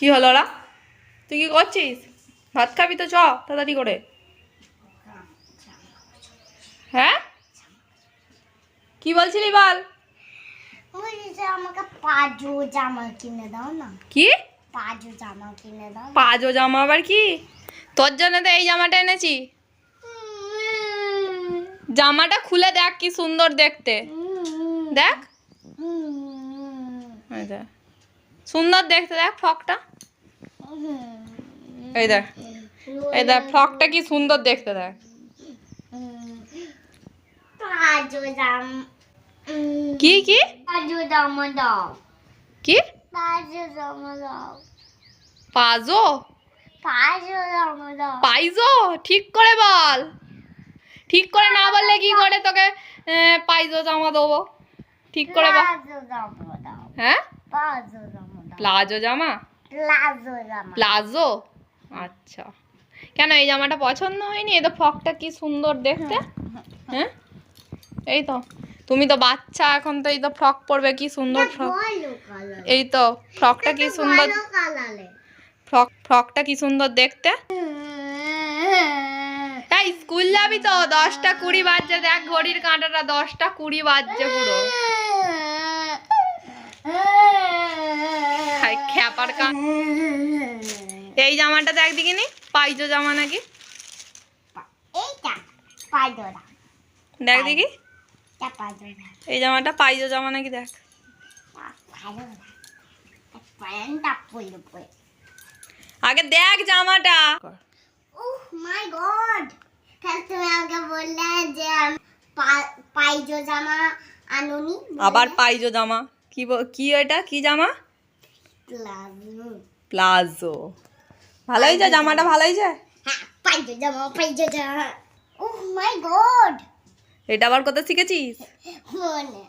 কি হলো ওরা? তুই কি করছিস? ভাত খাবি তো চ তাড়াতাড়ি করে। হ্যাঁ? কি বলছিলি বল? আমাকে পাজো জামা কিনে দাও না। কি? পাজো জামা কিনে দাও। পাজো জামা আবার কি? তোর জন্য তো এই জামাটা এনেছি। জামাটা খুলে দেখ কি সুন্দর দেখতে। দেখ। সুন্দর দেখতে দেখ ফ্রকটা। এই দেখ। এই দেখ ফ্রকটা কি সুন্দর দেখতে দেখ। কি কি? কি? পাজো? পাইজো? ঠিক করে বল। ঠিক করে না বললে কি করে তোকে পাইজো জামা দেবো? ঠিক করে বল। প্লাজো জামা দাও হ্যাঁ প্লাজো জামা? প্লাজো আচ্ছা। কেন এই জামাটা পছন্দ হয়নি? এই তো ফ্রকটা কি সুন্দর দেখতে? হ্যাঁ এই তো। তুমি তো বাচ্চা এখন তো এই তো ফ্রক পরবে কি সুন্দর ফ্রক? এই তো ফ্রকটা কি সুন্দর? ফ্রক ফ্রকটা কি সুন্দর দেখতে? তাই স্কুল যাবি তো? দশটা কুড়ি বাজছে দেখ ঘড়ির কাঁটাটা দশটা কুড়ি বাজছে পুরো। খ্যাপার কা এই জামাটা দেখ দেখিনি? পাইজো জামা নাকি? দেখ দেখি। এই জামাটা পাইজো জামা নাকি দেখ। আগে দেখ জামাটা। Oh my God. তাহলে তুমি আমাকে বললে যে পাইজো জামা আনুনি আবার পাইজো জামা। কি কি এটা? কি জামা? প্লাজো ভালোই ভালো হয়েছে? জামাটা ভালোই হয়েছে? হ্যাঁ জামা ওহ মাই গড এটা আবার কোথায় শিখেছিস? মনে